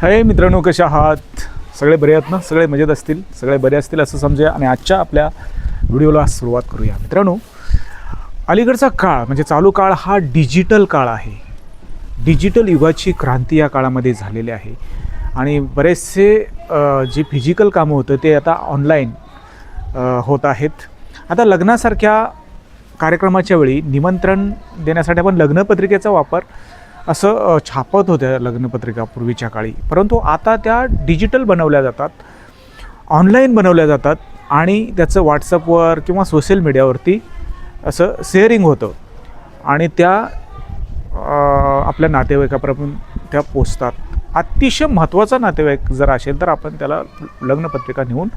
हे मित्रांनो कशा आहात? सगळे बरे आहेत ना? सगळे मजेत असतील? सगळे बरे असतील असं समजूया आणि आजच्या आपल्या व्हिडिओला सुरुवात करूया. मित्रांनो अलीकडचा काळ म्हणजे चालू काळ हा डिजिटल काळ आहे. डिजिटल युगाची क्रांती या काळामध्ये झालेली आहे. आणि बरेचसे जे फिजिकल कामं होतं ते आता ऑनलाईन होत आहेत. आता लग्नासारख्या कार्यक्रमाच्या वेळी निमंत्रण देण्यासाठी आपण लग्नपत्रिकेचा वापर असं छापत होत्या लग्नपत्रिका पूर्वीच्या काळी. परंतु आता त्या डिजिटल बनवल्या जातात ऑनलाईन बनवल्या जातात आणि त्याचं व्हॉट्सअपवर किंवा सोशल मीडियावरती असं शेअरिंग होतं. आणि त्या आपल्या नातेवाईकापर्यंत त्या पोचतात. अतिशय महत्त्वाचा नातेवाईक जर असेल तर आपण त्याला लग्नपत्रिका नेऊन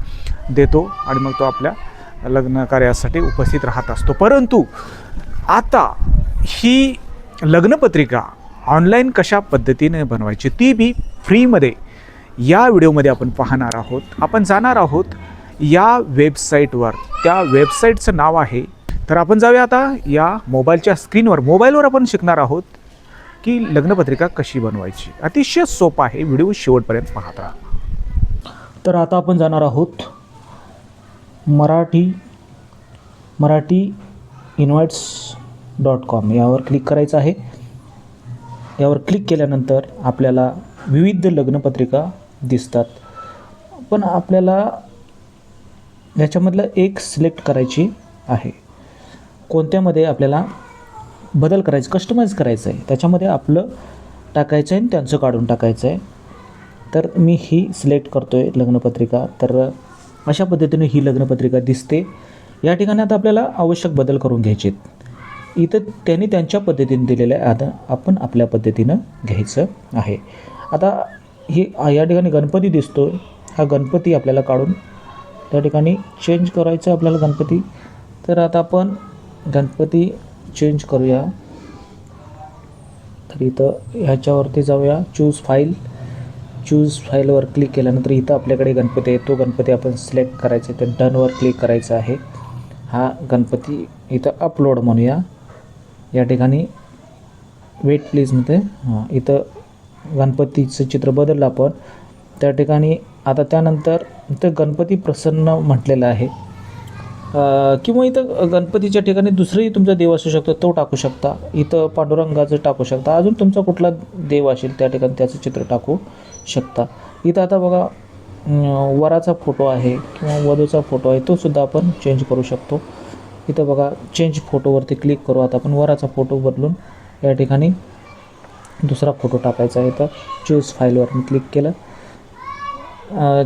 देतो आणि मग तो आपल्या लग्न कार्यासाठी उपस्थित राहत असतो. परंतु आता ही लग्नपत्रिका ऑनलाईन कशा पद्धतीने बनवायची ती बी फ्रीमध्ये या व्हिडिओमध्ये आपण पाहणार आहोत. आपण जाणार आहोत या वेबसाईटवर. त्या वेबसाईटचं नाव आहे. तर आपण जाऊया आता या मोबाईलच्या स्क्रीनवर. मोबाईलवर आपण शिकणार आहोत की लग्नपत्रिका कशी बनवायची. अतिशय सोपं आहे. व्हिडिओ शेवटपर्यंत पाहत राहा. तर आता आपण जाणार आहोत Marathi Marathi invites dot com यावर क्लिक करायचं आहे. यावर क्लिक केल्यानंतर आपल्याला विविध लग्नपत्रिका दिसतात. पण आपल्याला याच्यामधलं एक सिलेक्ट करायची आहे. कोणत्यामध्ये आपल्याला बदल करायचं कस्टमाइज करायचं आहे त्याच्यामध्ये आपलं टाकायचं आहे आणि त्यांचं काढून टाकायचं आहे तर मी ही सिलेक्ट करतो आहे लग्नपत्रिका. तर अशा पद्धतीने ही लग्नपत्रिका दिसते. या ठिकाणी आता आपल्याला आवश्यक बदल करून घ्यायचे आहेत इथं त्यांनी त्यांच्या पद्धतीने दिलेलं आहे. आता आपण आपल्या पद्धतीनं घ्यायचं आहे. आता हे या ठिकाणी गणपती दिसतो हा गणपती आपल्याला काढून त्या ठिकाणी चेंज करायचं आपल्याला गणपती. तर आता आपण गणपती चेंज करूया. तर इथं ह्याच्यावरती जाऊया. चूज फाईल चूज फाईलवर क्लिक केल्यानंतर इथं आपल्याकडे गणपती आहे. तो गणपती आपण सिलेक्ट करायचा आहे. तर डनवर क्लिक करायचं आहे. हा गणपती इथं अपलोड म्हणूया. या ठिकाणी वेट प्लीजमध्ये हां इथं गणपतीचं चित्र बदललं आपण. त्या ठिकाणी आता त्यानंतर इथं गणपती प्रसन्न म्हटलेलं आहे. किंवा इथं गणपतीच्या ठिकाणी दुसरंही तुमचा देव असू शकतो तो टाकू शकता. इथं पांडुरंगाचं टाकू शकता. अजून तुमचा कुठला देव असेल त्या ठिकाणी त्याचं चित्र टाकू शकता. इथं आता बघा वराचा फोटो आहे किंवा वधूचा फोटो आहे तो सुद्धा आपण चेंज करू शकतो. इथं बघा चेंज फोटोवरती क्लिक करू. आता आपण वराचा फोटो बदलून या ठिकाणी दुसरा फोटो टाकायचा आहे इथं. चूज फाईलवर मी क्लिक केलं.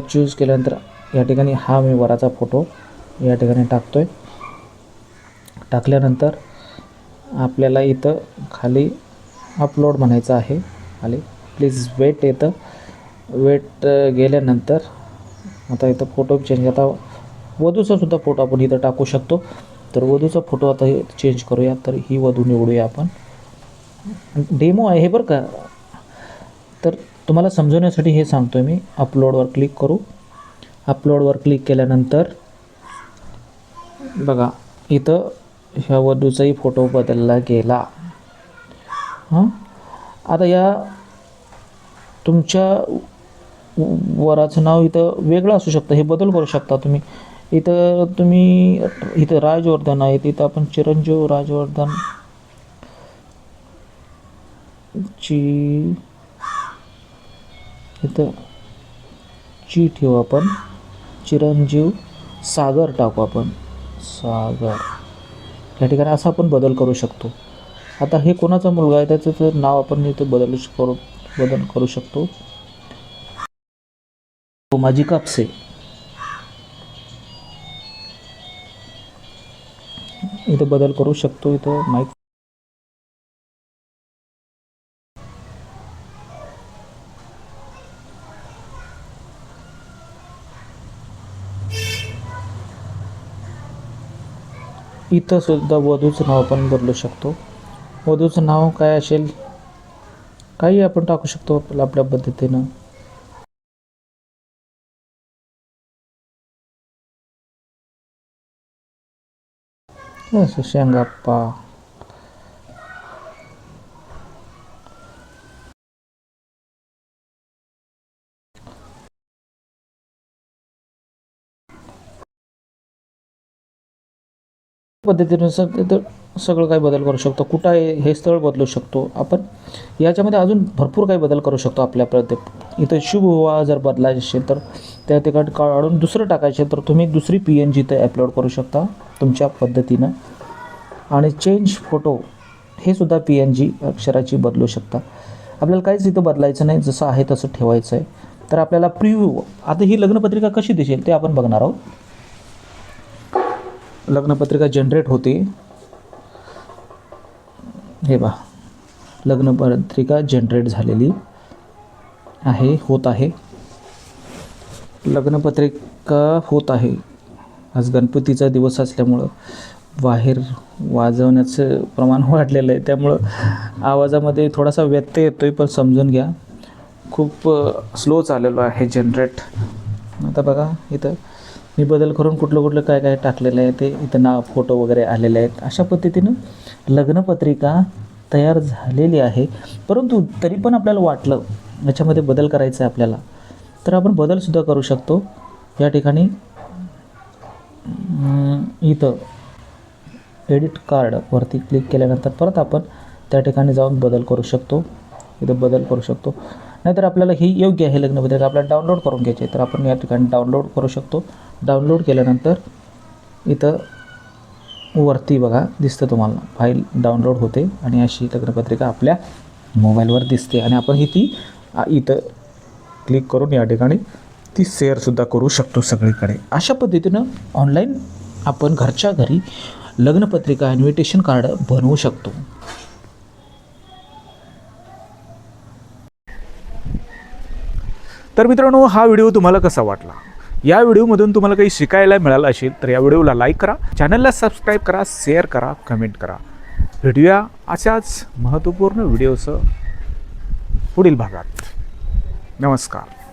चूज केल्यानंतर या ठिकाणी हा मी वराचा फोटो या ठिकाणी टाकतो आहे टाकल्यानंतर आपल्याला इथं खाली अपलोड म्हणायचं आहे. खाली. प्लीज वेट येतं वेट गेल्यानंतर आता इथं फोटो चेंज आता वधूचा सुद्धा फोटो आपण इथं टाकू शकतो. तर वधूचा फोटो आता हे चेंज करूया. तर ही वधू निवडूया आपण. डेमो आहे बरं का? तर तुम्हाला समजवण्यासाठी हे सांगतो आहे मी अपलोडवर क्लिक करू. अपलोडवर क्लिक केल्यानंतर बघा इथं ह्या वधूचाही फोटो बदलला गेला. हां? आता या तुमच्या वराचं नाव इथं वेगळं असू शकतं. हे बदल करू शकता तुम्ही. इथं तुम्ही इथं राजवर्धन आहे तिथं आपण चिरंजीव राजवर्धन ची इथं ची ठेवू आपण. चिरंजीव सागर टाकू आपण. सागर. या ठिकाणी असा आपण बदल करू शकतो. आता हे कोणाचा मुलगा आहे त्याचं तर नाव आपण इथं बदलू श- करू बदल करू शकतो. माझी कापसे. इथं बदल करू शकतो इथं माईक इथं सुद्धा वधूचं नाव आपण बदलू शकतो. वधूचं नाव काय असेल? काही आपण टाकू शकतो आपल्या आपल्या पद्धतीनं. 그래서 시안갑빠 पद्धतीनुसार तर सगळं काही बदल करू शकतो कुठं आहे हे स्थळ बदलू शकतो आपण याच्यामध्ये अजून भरपूर काही बदल करू शकतो आपल्या इथं शुभ हवा जर बदलायचे असेल तर त्या ठिकाणी काढून दुसरं टाकायचे तर तुम्ही दुसरी पी एन जी इथं अपलोड करू शकता तुमच्या पद्धतीनं. आणि चेंज फोटो हे सुद्धा पी एन जी अक्षराची बदलू शकता. आपल्याला काहीच इथं बदलायचं नाही जसं आहे तसं ठेवायचं आहे तर आपल्याला प्रिव्ह्यू आता ही लग्नपत्रिका कशी दिसेल ते आपण बघणार आहोत. लग्नपत्रिका जनरेट होते. हे बा लग्नपत्रिका जनरेट झालेली. आहे होत आहे. लग्नपत्रिका होत आहे. आज गणपतीचा दिवस असल्यामुळं बाहेर वाजवण्याचं प्रमाण वाढलेलं आहे. त्यामुळं आवाजामध्ये थोडासा व्यत्यय येतो आहे पण समजून घ्या. खूप स्लो चाललेलो आहे जनरेट आता बघा इथं मी बदल करून कुठलं कुठलं काय काय टाकलेलं आहे ते. इथं नाव फोटो वगैरे आलेले आहेत. अशा पद्धतीनं लग्नपत्रिका तयार झालेली आहे. परंतु तरी पण आपल्याला वाटलं याच्यामध्ये बदल करायचा आहे आपल्याला. तर आपण बदलसुद्धा करू शकतो. या ठिकाणी इथं एडिट कार्डवरती क्लिक केल्यानंतर परत आपण त्या ठिकाणी जाऊन बदल करू शकतो. इथं बदल करू शकतो. नाहीतर आपल्याला ही योग्य आहे लग्नपत्रिका. आपल्याला डाउनलोड करून घ्यायची. आहे तर आपण या ठिकाणी डाउनलोड करू शकतो. डाउनलोड केल्यानंतर इथं वरती बघा दिसतं तुम्हाला. फाईल डाउनलोड होते आणि अशी लग्नपत्रिका आपल्या मोबाईलवर दिसते. आणि आपण ही ती इथं क्लिक करून या ठिकाणी ती शेअरसुद्धा करू शकतो सगळीकडे. अशा पद्धतीनं ऑनलाईन आपण घरच्या घरी लग्नपत्रिका इन्व्हिटेशन कार्ड बनवू शकतो. तर मित्रांनो हा व्हिडिओ तुम्हाला कसा वाटला? या व्हिडिओमधून तुम्हाला काही शिकायला मिळालं असेल तर या व्हिडिओला लाईक करा चॅनलला सबस्क्राईब करा शेअर करा कमेंट करा. भेटूया अशाच महत्त्वपूर्ण व्हिडिओसह पुढील भागात. नमस्कार.